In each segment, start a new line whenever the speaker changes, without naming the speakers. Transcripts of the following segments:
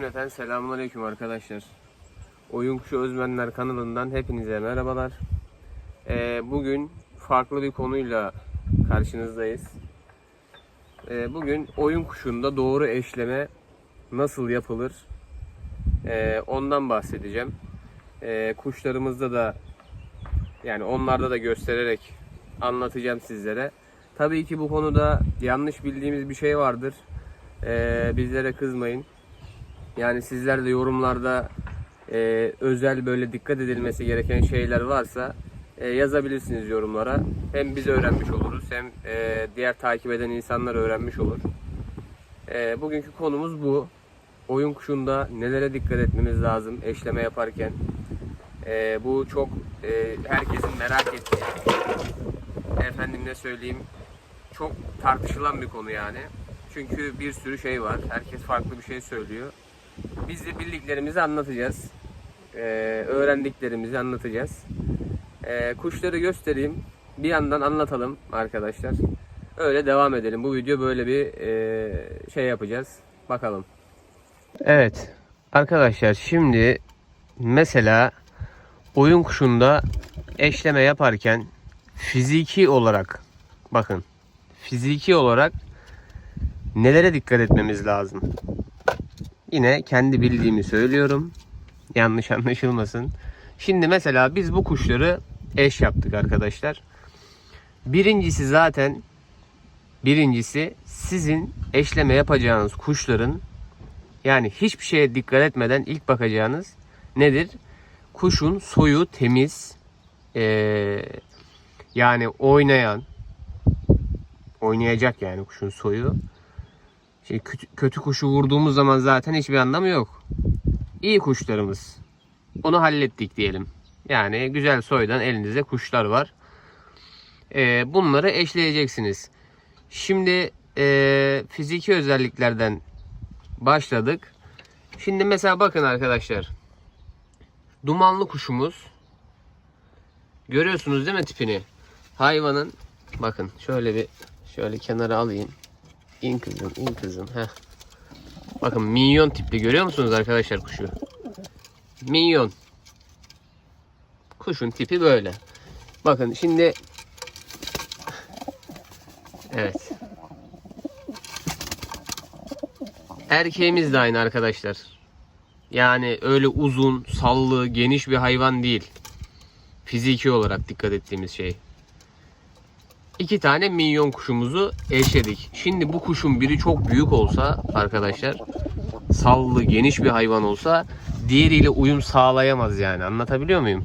Cümleten selamünaleyküm arkadaşlar. Oyun Kuşu Özmenler kanalından hepinize merhabalar. Ee, bugün farklı bir konuyla karşınızdayız. Ee, bugün oyun kuşunda doğru eşleme nasıl yapılır? Ee, ondan bahsedeceğim. Ee, kuşlarımızda da yani onlarda da göstererek anlatacağım sizlere. Tabii ki bu konuda yanlış bildiğimiz bir şey vardır. Ee, bizlere kızmayın. Yani sizler de yorumlarda e, özel böyle dikkat edilmesi gereken şeyler varsa e, yazabilirsiniz yorumlara. Hem biz öğrenmiş oluruz hem e, diğer takip eden insanlar öğrenmiş olur. E, bugünkü konumuz bu. Oyun kuşunda nelere dikkat etmemiz lazım eşleme yaparken. E, bu çok e, herkesin merak ettiği, efendim ne söyleyeyim, çok tartışılan bir konu yani. Çünkü bir sürü şey var. Herkes farklı bir şey söylüyor. Biz de bildiklerimizi anlatacağız. Ee, öğrendiklerimizi anlatacağız. Ee, kuşları göstereyim. Bir yandan anlatalım arkadaşlar. Öyle devam edelim. Bu video böyle bir e, şey yapacağız. Bakalım. Evet. Arkadaşlar şimdi mesela oyun kuşunda eşleme yaparken fiziki olarak bakın fiziki olarak nelere dikkat etmemiz lazım? Yine kendi bildiğimi söylüyorum. Yanlış anlaşılmasın. Şimdi mesela biz bu kuşları eş yaptık arkadaşlar. Birincisi zaten birincisi sizin eşleme yapacağınız kuşların yani hiçbir şeye dikkat etmeden ilk bakacağınız nedir? Kuşun soyu temiz ee, yani oynayan oynayacak yani kuşun soyu şey, kötü, kötü kuşu vurduğumuz zaman zaten hiçbir anlamı yok. İyi kuşlarımız. Onu hallettik diyelim. Yani güzel soydan elinizde kuşlar var. Ee, bunları eşleyeceksiniz. Şimdi e, fiziki özelliklerden başladık. Şimdi mesela bakın arkadaşlar. Dumanlı kuşumuz. Görüyorsunuz değil mi tipini? Hayvanın bakın şöyle bir şöyle kenara alayım. İn kızım, in kızım. Heh. Bakın minyon tipli görüyor musunuz arkadaşlar kuşu? Minyon. Kuşun tipi böyle. Bakın şimdi Evet. Erkeğimiz de aynı arkadaşlar. Yani öyle uzun, sallı, geniş bir hayvan değil. Fiziki olarak dikkat ettiğimiz şey. İki tane minyon kuşumuzu eşledik. Şimdi bu kuşun biri çok büyük olsa arkadaşlar sallı geniş bir hayvan olsa diğeriyle uyum sağlayamaz yani anlatabiliyor muyum?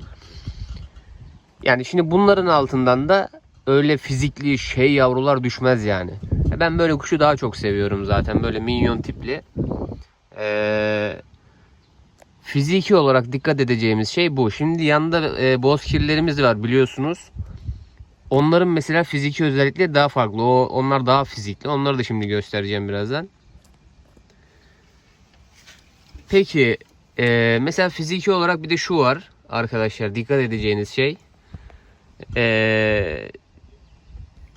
Yani şimdi bunların altından da öyle fizikli şey yavrular düşmez yani. Ben böyle kuşu daha çok seviyorum zaten böyle minyon tipli. Ee, fiziki olarak dikkat edeceğimiz şey bu. Şimdi yanında e, bozkirlerimiz var biliyorsunuz. Onların mesela fiziki özellikleri daha farklı. O onlar daha fizikli. Onları da şimdi göstereceğim birazdan. Peki e, mesela fiziki olarak bir de şu var arkadaşlar dikkat edeceğiniz şey. E,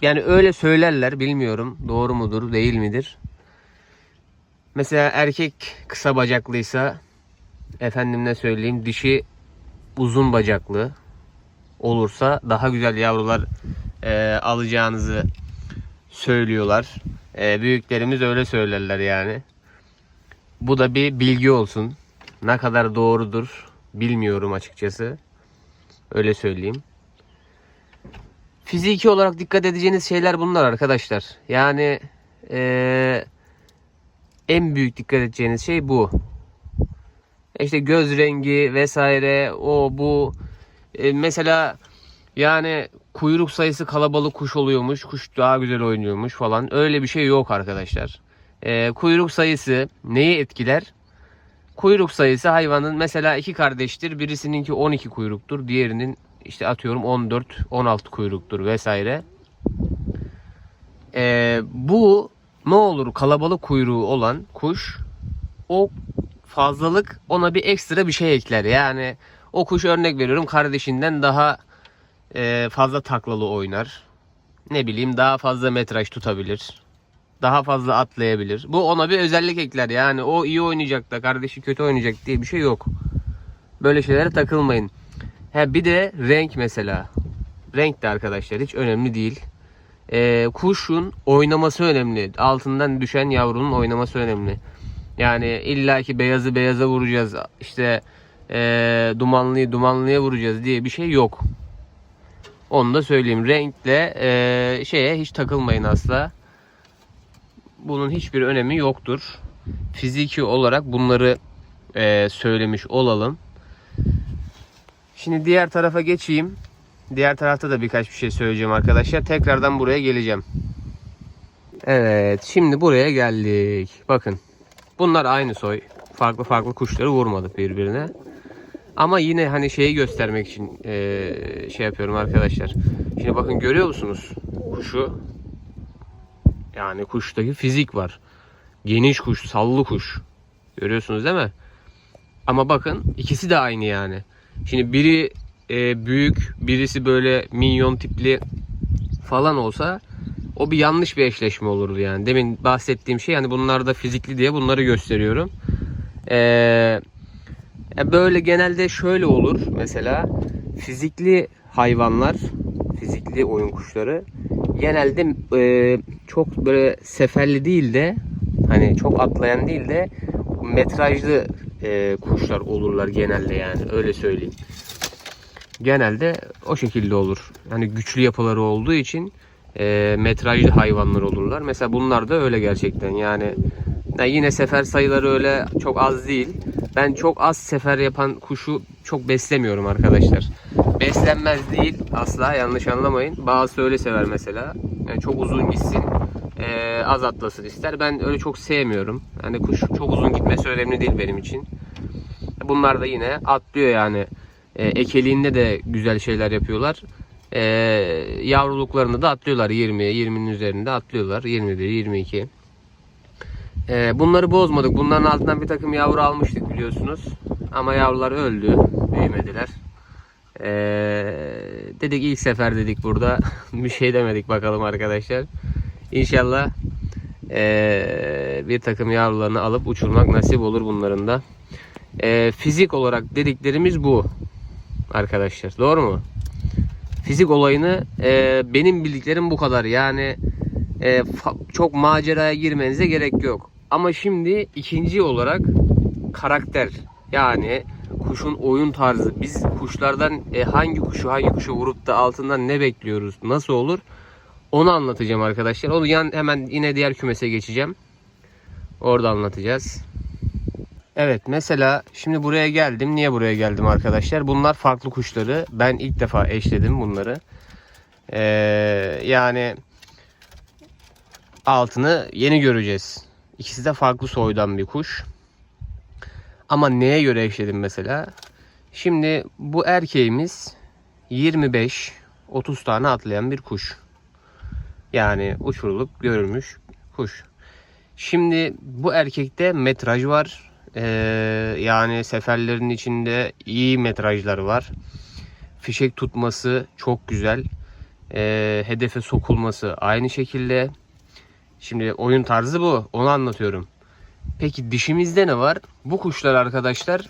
yani öyle söylerler bilmiyorum doğru mudur değil midir. Mesela erkek kısa bacaklıysa efendim ne söyleyeyim dişi uzun bacaklı olursa daha güzel yavrular e, alacağınızı söylüyorlar. E, büyüklerimiz öyle söylerler yani. Bu da bir bilgi olsun. Ne kadar doğrudur bilmiyorum açıkçası. Öyle söyleyeyim. Fiziki olarak dikkat edeceğiniz şeyler bunlar arkadaşlar. Yani e, en büyük dikkat edeceğiniz şey bu. İşte göz rengi vesaire o bu e, mesela yani kuyruk sayısı kalabalık kuş oluyormuş. Kuş daha güzel oynuyormuş falan. Öyle bir şey yok arkadaşlar. E, kuyruk sayısı neyi etkiler? Kuyruk sayısı hayvanın mesela iki kardeştir. Birisininki 12 kuyruktur. Diğerinin işte atıyorum 14, 16 kuyruktur vesaire. E, bu ne olur kalabalık kuyruğu olan kuş o fazlalık ona bir ekstra bir şey ekler. Yani o kuş örnek veriyorum kardeşinden daha e, fazla taklalı oynar. Ne bileyim daha fazla metraj tutabilir. daha fazla atlayabilir. Bu ona bir özellik ekler. Yani o iyi oynayacak da kardeşi kötü oynayacak diye bir şey yok. Böyle şeylere takılmayın. He bir de renk mesela. Renk de arkadaşlar hiç önemli değil. Ee, kuşun oynaması önemli. Altından düşen yavrunun oynaması önemli. Yani illaki beyazı beyaza vuracağız. İşte ee, dumanlıyı dumanlıya vuracağız diye bir şey yok. Onu da söyleyeyim. Renkle ee, şeye hiç takılmayın asla. Bunun hiçbir önemi yoktur. Fiziki olarak bunları ee, söylemiş olalım. Şimdi diğer tarafa geçeyim. Diğer tarafta da birkaç bir şey söyleyeceğim arkadaşlar. Tekrardan buraya geleceğim. Evet, şimdi buraya geldik. Bakın. Bunlar aynı soy. Farklı farklı kuşları vurmadık birbirine. Ama yine hani şeyi göstermek için eee, şey yapıyorum arkadaşlar. Şimdi bakın görüyor musunuz? Kuşu. Yani kuştaki fizik var. Geniş kuş, sallı kuş. Görüyorsunuz değil mi? Ama bakın ikisi de aynı yani. Şimdi biri e, büyük, birisi böyle minyon tipli falan olsa o bir yanlış bir eşleşme olurdu yani. Demin bahsettiğim şey yani bunlar da fizikli diye bunları gösteriyorum. Ee, e, böyle genelde şöyle olur mesela fizikli hayvanlar, fizikli oyun kuşları genelde e, çok böyle seferli değil de hani çok atlayan değil de metrajlı e, kuşlar olurlar genelde yani öyle söyleyeyim. Genelde o şekilde olur. Hani güçlü yapıları olduğu için e, metrajlı hayvanlar olurlar. Mesela bunlar da öyle gerçekten yani ya yine sefer sayıları öyle çok az değil. Ben çok az sefer yapan kuşu çok beslemiyorum arkadaşlar. Beslenmez değil asla yanlış anlamayın. Bazısı öyle sever mesela. Yani çok uzun gitsin e, az atlasın ister. Ben öyle çok sevmiyorum. Yani kuş çok uzun gitmesi önemli değil benim için. Bunlar da yine atlıyor yani. E, ekeliğinde de güzel şeyler yapıyorlar. E, yavruluklarını da atlıyorlar 20, 20'nin üzerinde atlıyorlar. 21, 22. E, bunları bozmadık. Bunların altından bir takım yavru almıştık biliyorsunuz. Ama yavrular öldü. Büyümediler. E, dedik ilk sefer dedik burada. bir şey demedik bakalım arkadaşlar. İnşallah e, bir takım yavrularını alıp uçurmak nasip olur bunların da. E, fizik olarak dediklerimiz bu arkadaşlar. Doğru mu? Fizik olayını e, benim bildiklerim bu kadar. Yani e, çok maceraya girmenize gerek yok. Ama şimdi ikinci olarak karakter. Yani kuşun oyun tarzı. Biz kuşlardan e, hangi kuşu hangi kuşu vurup da altından ne bekliyoruz? Nasıl olur? Onu anlatacağım arkadaşlar. Onu yan hemen yine diğer kümese geçeceğim. Orada anlatacağız. Evet mesela şimdi buraya geldim. Niye buraya geldim arkadaşlar? Bunlar farklı kuşları. Ben ilk defa eşledim bunları. Ee, yani altını yeni göreceğiz. İkisi de farklı soydan bir kuş. Ama neye göre eşledim mesela? Şimdi bu erkeğimiz 25 30 tane atlayan bir kuş. Yani uçurulup görülmüş kuş. Şimdi bu erkekte metraj var. Ee, yani seferlerin içinde iyi metrajlar var. Fişek tutması çok güzel. Ee, hedefe sokulması aynı şekilde. Şimdi oyun tarzı bu. Onu anlatıyorum. Peki dişimizde ne var? Bu kuşlar arkadaşlar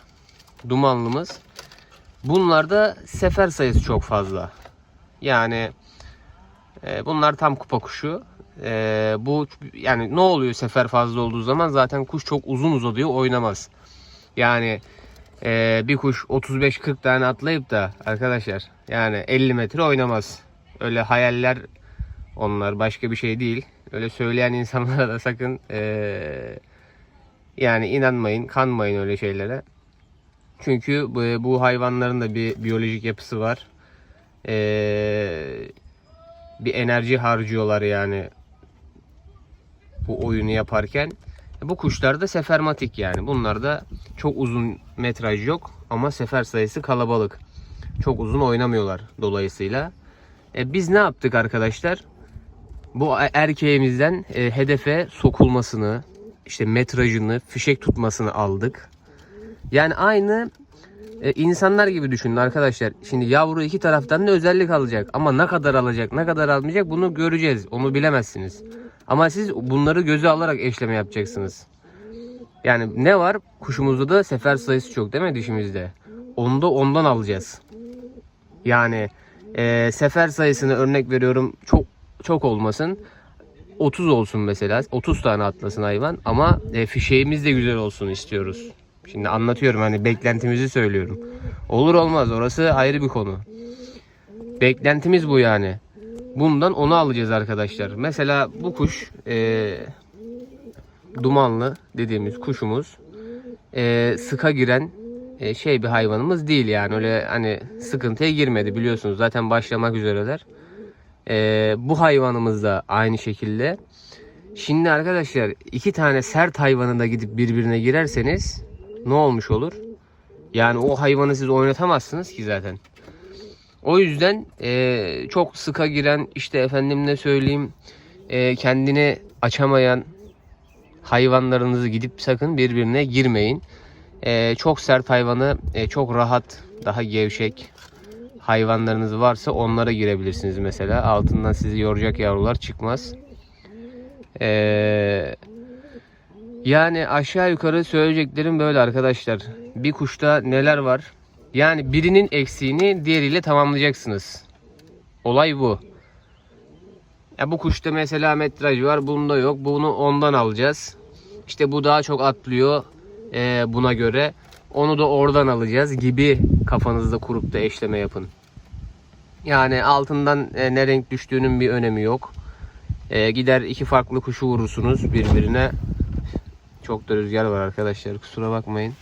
dumanlımız. Bunlarda sefer sayısı çok fazla. Yani e, bunlar tam kupa kuşu. E, bu yani ne oluyor sefer fazla olduğu zaman zaten kuş çok uzun uzadıyor oynamaz. Yani e, bir kuş 35-40 tane atlayıp da arkadaşlar yani 50 metre oynamaz. Öyle hayaller onlar başka bir şey değil. Öyle söyleyen insanlara da sakın e, yani inanmayın, kanmayın öyle şeylere. Çünkü bu, bu hayvanların da bir biyolojik yapısı var. Eee bir enerji harcıyorlar yani bu oyunu yaparken. Bu kuşlar da sefermatik yani. Bunlar da çok uzun metraj yok ama sefer sayısı kalabalık. Çok uzun oynamıyorlar dolayısıyla. E, biz ne yaptık arkadaşlar? Bu erkeğimizden e, hedefe sokulmasını, işte metrajını, fişek tutmasını aldık. Yani aynı e, insanlar gibi düşünün arkadaşlar. Şimdi yavru iki taraftan da özellik alacak. Ama ne kadar alacak, ne kadar almayacak bunu göreceğiz. Onu bilemezsiniz. Ama siz bunları göze alarak eşleme yapacaksınız. Yani ne var? Kuşumuzda da sefer sayısı çok değil mi dişimizde? Onu da ondan alacağız. Yani e, sefer sayısını örnek veriyorum çok çok olmasın. 30 olsun mesela. 30 tane atlasın hayvan ama e, fişeğimiz de güzel olsun istiyoruz. Şimdi anlatıyorum hani beklentimizi söylüyorum. Olur olmaz orası ayrı bir konu. Beklentimiz bu yani. Bundan onu alacağız arkadaşlar. Mesela bu kuş e, dumanlı dediğimiz kuşumuz e, sıka giren e, şey bir hayvanımız değil yani öyle hani sıkıntıya girmedi biliyorsunuz zaten başlamak üzereler. E, bu hayvanımız da aynı şekilde. Şimdi arkadaşlar iki tane sert hayvanın da gidip birbirine girerseniz ne olmuş olur? Yani o hayvanı siz oynatamazsınız ki zaten. O yüzden e, çok sıka giren işte efendim ne söyleyeyim e, kendini açamayan hayvanlarınızı gidip sakın birbirine girmeyin. E, çok sert hayvanı e, çok rahat daha gevşek hayvanlarınız varsa onlara girebilirsiniz mesela. Altından sizi yoracak yavrular çıkmaz. Eee yani aşağı yukarı söyleyeceklerim böyle arkadaşlar. Bir kuşta neler var? Yani birinin eksiğini diğeriyle tamamlayacaksınız. Olay bu. Ya bu kuşta mesela metraj var, bunda yok. Bunu ondan alacağız. İşte bu daha çok atlıyor e, buna göre. Onu da oradan alacağız gibi kafanızda kurup da eşleme yapın. Yani altından e, ne renk düştüğünün bir önemi yok. E, gider iki farklı kuşu vurursunuz birbirine. Çok da rüzgar var arkadaşlar kusura bakmayın.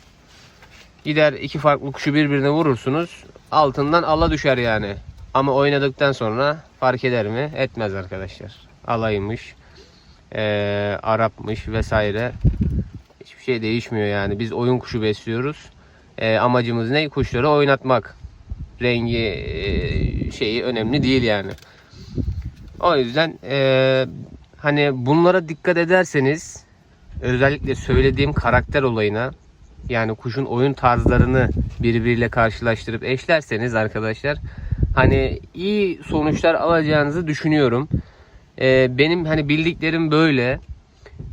Gider iki farklı kuşu birbirine vurursunuz. Altından ala düşer yani. Ama oynadıktan sonra fark eder mi? Etmez arkadaşlar. Alaymış, eee, Arapmış vesaire. Hiçbir şey değişmiyor yani. Biz oyun kuşu besliyoruz. Eee, amacımız ne? Kuşları oynatmak. Rengi eee, şeyi önemli değil yani. O yüzden eee, hani bunlara dikkat ederseniz özellikle söylediğim karakter olayına yani kuşun oyun tarzlarını birbiriyle karşılaştırıp eşlerseniz arkadaşlar hani iyi sonuçlar alacağınızı düşünüyorum. Ee, benim hani bildiklerim böyle.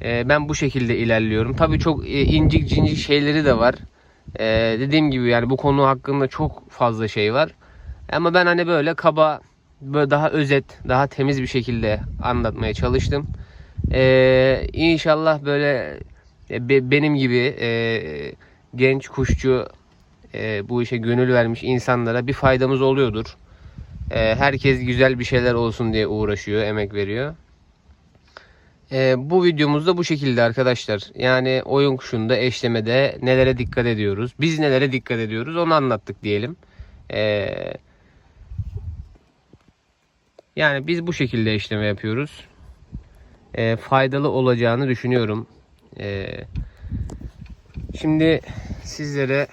Ee, ben bu şekilde ilerliyorum. Tabii çok e, incik cincik şeyleri de var. Ee, dediğim gibi yani bu konu hakkında çok fazla şey var. Ama ben hani böyle kaba böyle daha özet, daha temiz bir şekilde anlatmaya çalıştım. Ee, inşallah böyle e, be- benim gibi e, genç kuşçu e, bu işe gönül vermiş insanlara bir faydamız oluyordur. E, herkes güzel bir şeyler olsun diye uğraşıyor, emek veriyor. E, bu videomuz da bu şekilde arkadaşlar. Yani oyun kuşunda, eşlemede nelere dikkat ediyoruz? Biz nelere dikkat ediyoruz? Onu anlattık diyelim. E, yani biz bu şekilde eşleme yapıyoruz. E, faydalı olacağını düşünüyorum. E, şimdi sizlere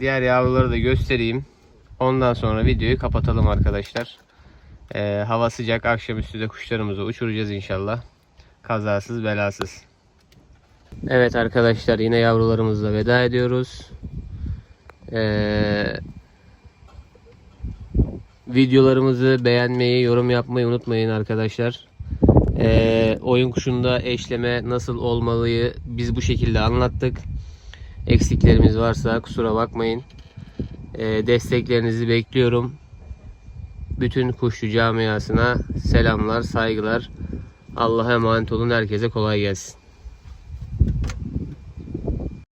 diğer yavruları da göstereyim. Ondan sonra videoyu kapatalım arkadaşlar. E, hava sıcak. Akşamüstü de kuşlarımızı uçuracağız inşallah. Kazasız belasız. Evet arkadaşlar yine yavrularımızla veda ediyoruz. Eee videolarımızı beğenmeyi, yorum yapmayı unutmayın arkadaşlar. Ee, oyun kuşunda eşleme nasıl olmalıyı biz bu şekilde anlattık. Eksiklerimiz varsa kusura bakmayın. Ee, desteklerinizi bekliyorum. Bütün kuşçu camiasına selamlar, saygılar. Allah'a emanet olun. Herkese kolay gelsin.